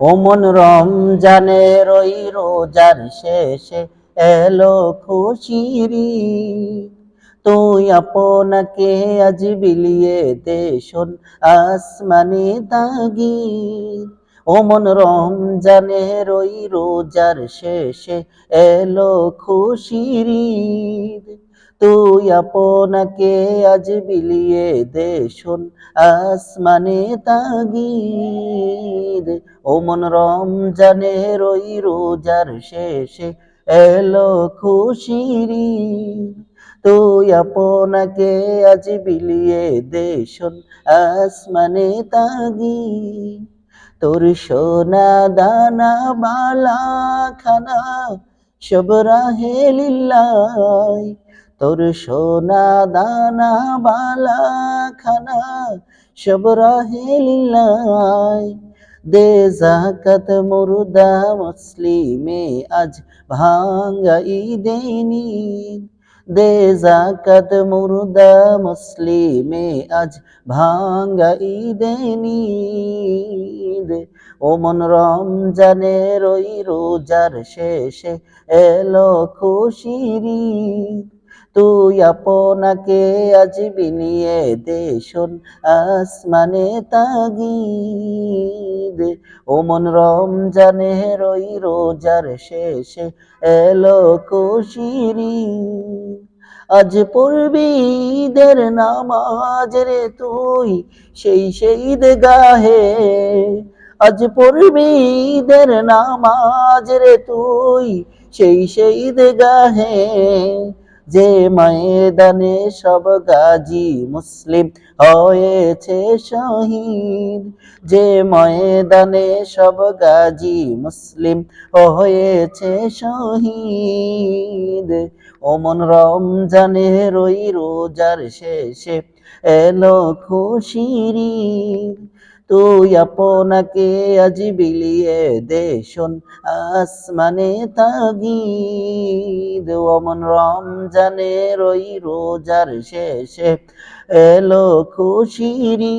ও মন রমজানের ওই রোজার শেষে এলো খুশির। তুই আপনাকে আজ বিলিয়ে দে শোন আসমানে তাগিদ ও মন রমজানের ওই রোজার শেষে এলো খুশির। তুই আপনাকে আজ বিলিয়ে দে শোন, আসমানে তাগিদ। ও মন রমজানের ওই রোজার শেষে এলো খুশির। তুই আপনাকে আজ বিলিয়ে দে শোন, আসমানে তাগিদ। তোর সোনা দানা বালা খানা, সব রাহে লিল্লাই তোর সোনা দানা বালা খানা সব রাহে লিল্লাই দে জাকাত মুর্দা মুসলিমে আজ ভাঙ্গা ঈদে নিদ দে জাকাত মুর্দা মুসলিমে আজ ভাঙ্গা ঈদে নিদ ও মন রমজানের ওই রোজার শেষে এলো খুশির। তুই আপনাকে আজ দে শোন, আসমানে তাগিদ। ও মন রমজানের ওই রোজার শেষে এলো ঈদ। আজ পড়বি ঈদের নামাজ রে তুই সেই শহীদ গাহে। আজ পড়বি ঈদের নামাজ রে তুই সেই শহীদ গাহে। যে ময়দানে সব গাজী মুসলিম হয়েছে শহীদ, যে ময়দানে সব গাজী মুসলিম হয়েছে শহীদ ওমন রমজানের রই রোজার শেষে এলো খুশির। তুই আপনাকে আজি বিলিয়ে দে শোন, আসমানে তাগিদ অমন রমজানের ওই রোজার শেষে এলো খুশিরি।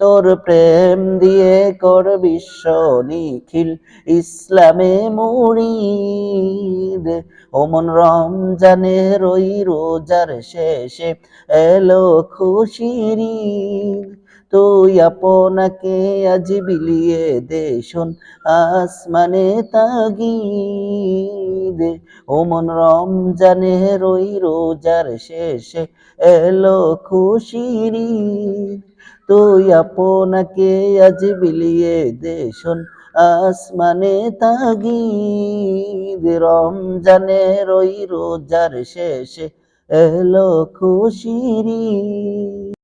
তোর প্রেম দিয়ে কর বিশ্ব নিখিল ইসলামে মুড়িদ ওমন রমজানের ওই রোজার শেষে এলো খুশির। তুই আপনাকে আজ বিলিয়ে দে শোন, আসমানে তাগিদ ওমন রমজানের ওই রোজার শেষে এলো খুশির। তুই আপনাকে আজ বিলিয়ে দে শোন, আসমানে তাগি তাগিদ রমজানের ওই রোজার শেষে এলো খুশির।